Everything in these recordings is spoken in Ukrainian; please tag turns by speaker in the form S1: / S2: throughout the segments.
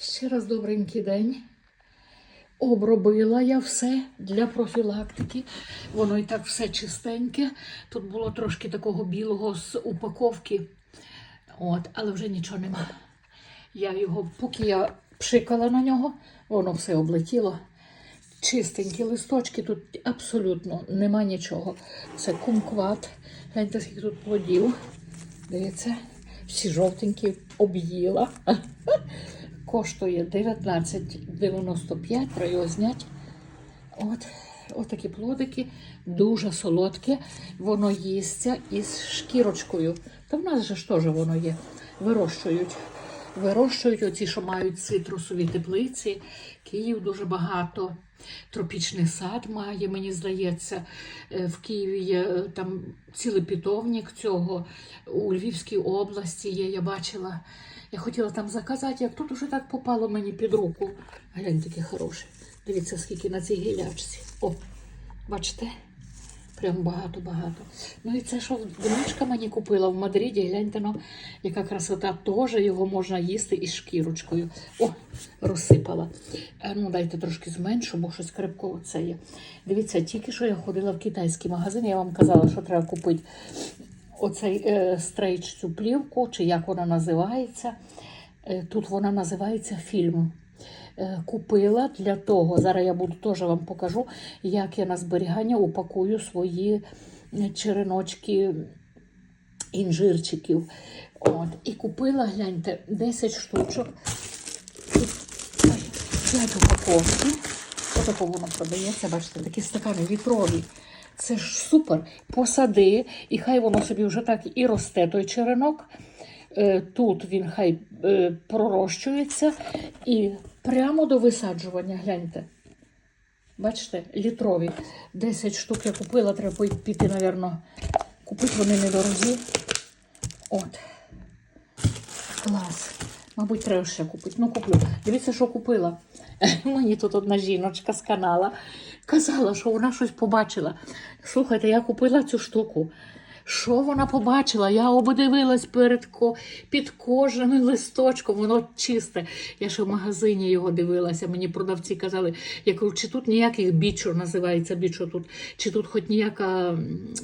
S1: Ще раз добренький день. Обробила я все для профілактики. Воно і так все чистеньке. Тут було трошки такого білого з упаковки. От, але вже нічого нема. Я його, поки я пшикала на нього, воно все облетіло. Чистенькі листочки, тут абсолютно нема нічого. Це кумкват. Гляньте, скільки тут плодів. Дивіться, всі жовтенькі об'їла. Коштує 19,95, треба його. От, от такі плодики, дуже солодке. Воно їсться із шкірочкою. Та в нас же ж теж воно є. Вирощують. Вирощують оці, що мають цитрусові теплиці. Київ дуже багато. Тропічний сад має, мені здається. Е, В Києві є е, там цілий питовник цього. У Львівській області є, я бачила. Я хотіла там заказати, як тут уже так попало мені під руку. Глянь, таке хороший. Дивіться, скільки на цій гілячці. О, бачите? Прям багато-багато. Ну і це, що внучка мені купила в Мадриді, гляньте, ну, яка красота, теж його можна їсти із шкірочкою. О, розсипала. Ну, дайте трошки зменшу, бо щось крепко це є. Дивіться, тільки що я ходила в китайський магазин, я вам казала, що треба купити оцей е, стрейч, цю плівку, чи як вона називається. Е, тут вона називається фільм. Е, Купила для того. Зараз я буду теж вам покажу, як я на зберігання упакую свої череночки інжирчиків. От. І купила, гляньте, 10 штучок. 5 упаковки. Отако воно продається, бачите, такі стакани вітрові. Це ж супер. Посади, і хай воно собі вже так і росте той черенок. Е, Тут він хай е, пророщується і прямо до висаджування, гляньте. Бачите, літрові. 10 штук я купила, треба піти, напевно, купити вони недорогі. От. Клас. Мабуть, треба ще купити. Ну, куплю. Дивіться, що купила. Мені тут одна жіночка з канала казала, що вона щось побачила. Слухайте, я купила цю штуку. Що вона побачила? Я обдивилась перед ко... під кожним листочком, воно чисте. Я ще в магазині його дивилася. Мені продавці казали, я кажу, чи тут ніяких бічо називається бічо тут, чи тут хоч ніяка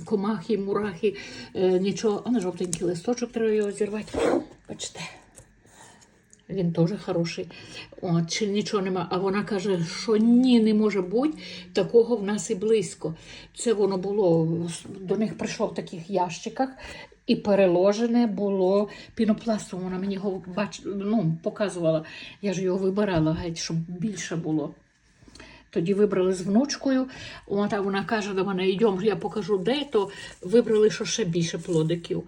S1: комахи, мурахи, е, нічого. А на жовтенький листочок треба його зірвати. Бачите. Він теж хороший. От, чи нічого нема. А вона каже, що ні, не може бути, такого в нас і близько. Це воно було, до них прийшло в таких ящиках, і переложене було пінопластом. Вона мені його бач... ну, показувала. Я ж його вибирала, геть, щоб більше було. Тоді вибрали з внучкою. От, а вона каже до мене: йдемо, я покажу де, то вибрали, що ще більше плодиків.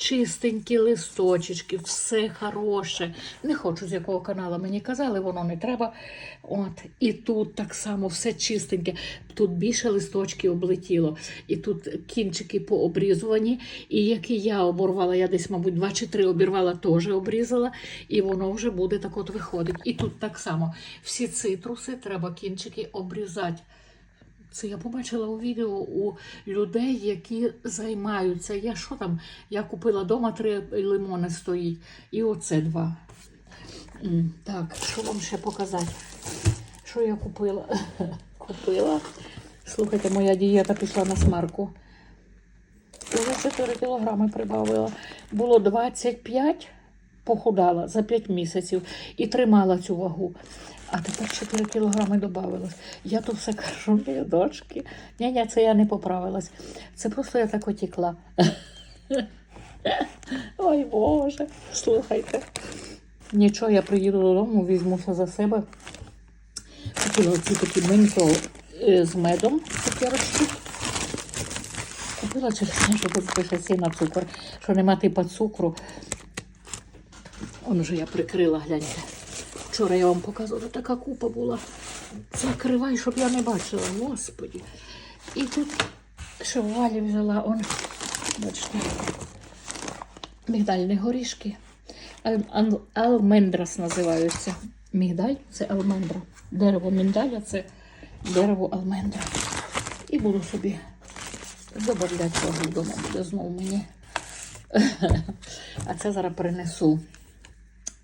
S1: Чистенькі листочечки, все хороше. Не хочу з якого каналу мені казали, воно не треба. От. І тут так само все чистеньке. Тут більше листочків облетіло. І тут кінчики пообрізувані. І які я оборвала, я десь, мабуть, два чи три обірвала, теж обрізала. І воно вже буде так от виходить. І тут так само всі цитруси треба кінчики обрізати. Це я побачила у відео у людей, які займаються. Я що там? Я купила вдома три лимони стоїть. І оце два. Так, що вам ще показати? Що я купила? Купила. Слухайте, моя дієта пішла на смарку. Уже 4 кілограми прибавила. Було 25, похудала за 5 місяців і тримала цю вагу. А тепер 4 кілограми додавалось. Я то все кажу, моїй дочки. Ні, ні, це я не поправилась. Це просто я так отікла. Ой Боже, слухайте. Нічого, я приїду додому, візьмуся за себе. Купила оці такі менто е, з медом цукерочки. Купила через те, що тут пише на цукор, що нема типа цукру. Он вже я прикрила, гляньте. Вчора я вам показувала, така купа була. Закривай, щоб я не бачила, господі. І тут в валі взяла, он, бачите, мігдальні горішки. Ал- ал- Алмендрас називаються. Мігдаль це алмендра. Дерево мігдаля це дерево алмендра. І буду собі забавляти вагу вдома буде знову мені. А це зараз принесу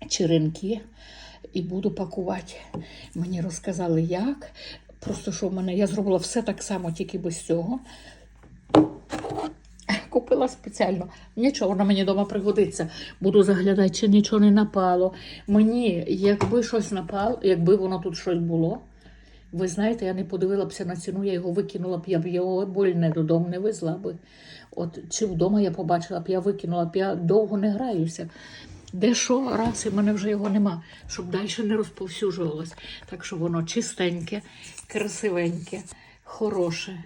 S1: черенки і буду пакувати. Мені розказали, як. Просто що в мене я зробила все так само, тільки без цього. Купила спеціально. Нічого, воно мені вдома пригодиться. Буду заглядати, чи нічого не напало. Мені, якби щось напало, якби воно тут щось було. Ви знаєте, я не подивилася на ціну, я його викинула б, я б його больне додому не везла би. От чи вдома я побачила б, я викинула б, я довго не граюся. Де що, раз, і в мене вже його нема, щоб далі не розповсюджувалось. Так що воно чистеньке, красивеньке, хороше.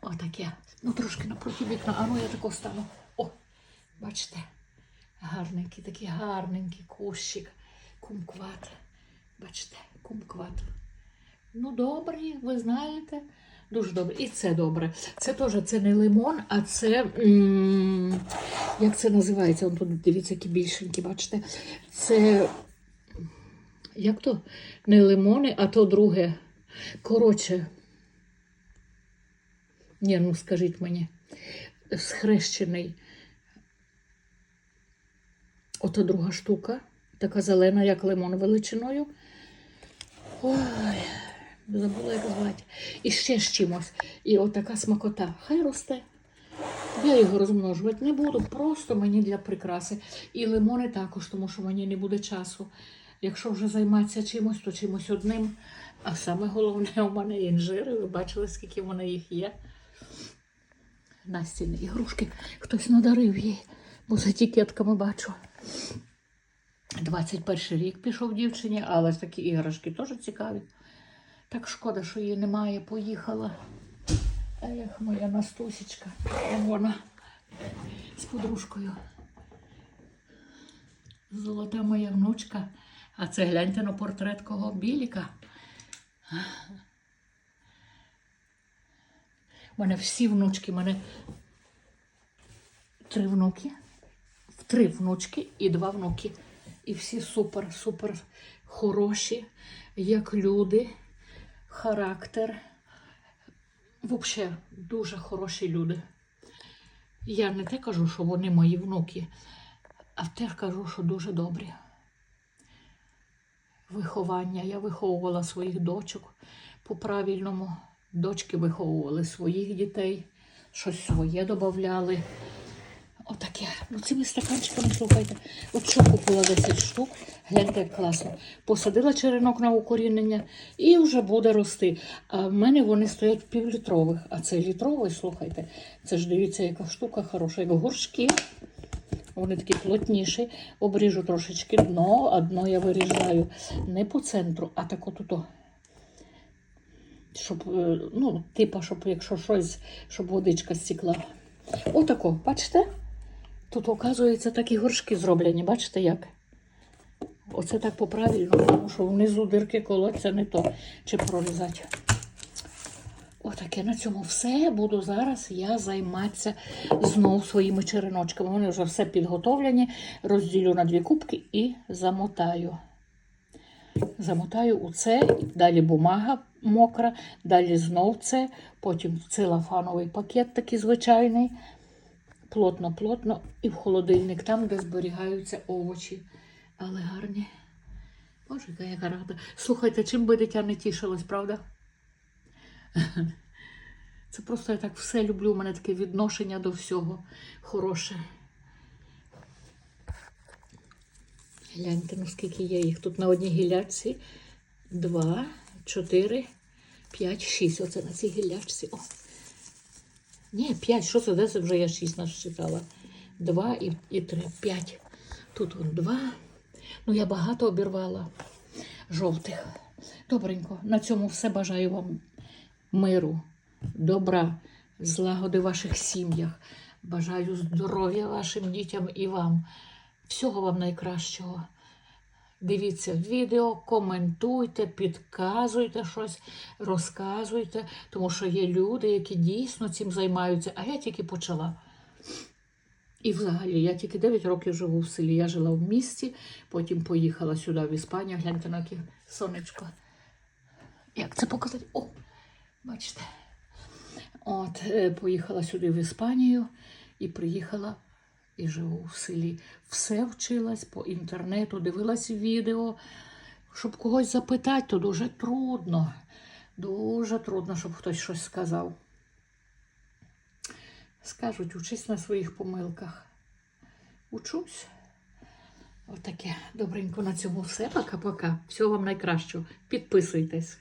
S1: Отаке. Ну, трошки напроти вікна. А ну я тако стану. О, бачите, гарненький, такий гарненький кущик. Кумкват. Бачите, кумкват. Ну, добрий, ви знаєте. Дуже добре. І це добре. Це теж це не лимон, а це. як це називається? Вон тут дивіться, які більшенькі, бачите? Це. Як то? Не лимони, а то друге. Коротше. Ні, ну скажіть мені. Схрещений. Ото друга штука. Така зелена, як лимон величиною. Ой, забула, як звати. І ще з чимось. І отака смакота. Хай росте. Я його розмножувати не буду, просто мені для прикраси. І лимони також, тому що мені не буде часу. Якщо вже займатися чимось, то чимось одним. А саме головне, у мене інжири. Ви бачили, скільки в мене їх є. Настіни ігрушки. Хтось надарив їй, бо за етикетками бачу. 21 рік пішов дівчині, але такі іграшки теж цікаві. Так шкода, що її немає, поїхала. Ех, моя Настусечка. Вон Вона з подружкою. Золота моя внучка. А це гляньте на портрет кого біліка. У мене всі внучки, у мене три внуки, три внучки і два внуки. І всі супер, супер хороші, як люди, характер. Взагалі, дуже хороші люди. Я не те кажу, що вони мої внуки, а теж кажу, що дуже добрі. Виховання. Я виховувала своїх дочок по-правильному. Дочки виховували своїх дітей, щось своє додавали. Отаке. Ну цими стаканчиками, слухайте. От що купила 10 штук, гляньте, як класно. Посадила черенок на укорінення і вже буде рости. А в мене вони стоять в півлітрових, а це літровий, слухайте. Це ж дивіться, яка штука хороша, як горшки. Вони такі плотніші. Обріжу трошечки дно, а дно я вирізаю не по центру, а так отут. Щоб, е, ну, типа, щоб якщо щось, щоб водичка стікла. Отако, бачите? Тут, оказується, такі горшки зроблені, бачите як? Оце так по-правильному, тому що внизу дирки колоться не то, чи прорізати. Отаке на цьому все. Буду зараз я займатися знову своїми череночками. Вони вже все підготовлені. Розділю на дві кубки і замотаю. Замотаю у це, далі бумага мокра, далі знов це, потім целофановий пакет такий звичайний. Плотно-плотно і в холодильник, там, де зберігаються овочі. Але гарні. Боже, яка рада. Слухайте, чим би дитя не тішилось, правда? Це просто я так все люблю. У мене таке відношення до всього хороше. Гляньте, ну скільки є їх. Тут на одній гілячці. Два, чотири, п'ять, шість. Оце на цій гілячці. О. Ні, п'ять. Що це? Де це вже я шість насчитала? Два і, і три. П'ять. Тут вон два. Ну, я багато обірвала жовтих. Добренько. На цьому все бажаю вам миру, добра, злагоди в ваших сім'ях. Бажаю здоров'я вашим дітям і вам. Всього вам найкращого. Дивіться відео, коментуйте, підказуйте щось, розказуйте, тому що є люди, які дійсно цим займаються, а я тільки почала. І взагалі, я тільки 9 років живу в селі. Я жила в місті, потім поїхала сюди, в Іспанію. Гляньте на яке сонечко. Як це показати? О, бачите. От, е, поїхала сюди в Іспанію і приїхала і живу в селі. Все вчилась по інтернету, дивилась відео. Щоб когось запитати, то дуже трудно. Дуже трудно, щоб хтось щось сказав. Скажуть, учись на своїх помилках. Учусь. Отаке. Добренько на цьому все. Пока-пока. Всього вам найкращого. Підписуйтесь.